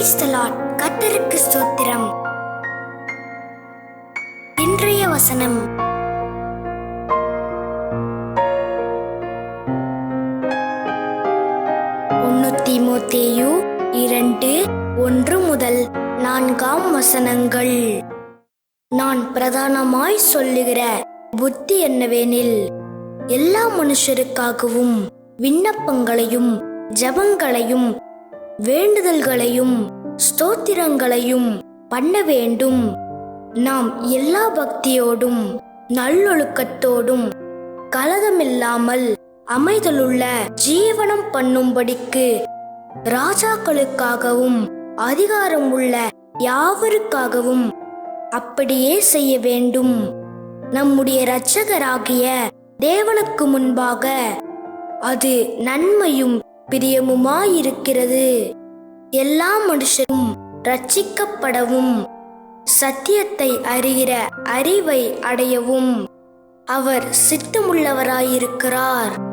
Praise the Lord கர்த்தருக்கு ஸ்தோத்திரம். இன்றைய வசனம். முன்னூத்தி மூத்தேயு இரண்டு ஒன்று முதல் நான்காம் வசனங்கள். நான் பிரதானமாய் சொல்லுகிற புத்தி என்னவெனில் எல்லா மனுஷருக்காகவும் விண்ணப்பங்களையும் ஜபங்களையும் வேண்டுதல்களையும் ஸ்தோத்திரங்களையும் பண்ண வேண்டும். நாம் எல்லா பக்தியோடும் நல்லொழுக்கத்தோடும் கலதமில்லாமல் அமைதலுள்ள ஜீவனம் பண்ணும்படிக்கு ராஜாக்களுக்காகவும் அதிகாரம் உள்ள யாவருக்காகவும் அப்படியே செய்ய வேண்டும். நம்முடைய இரட்சகராகிய தேவனுக்கு முன்பாக அது நன்மையும் பிரியமுமாயிருக்கிறது. எல்லா மனுஷரும் ரட்சிக்கப்படவும் சத்தியத்தை அறிகிற அறிவை அடையவும். அவர் சித்தமுள்ளவராயிருக்கிறார்.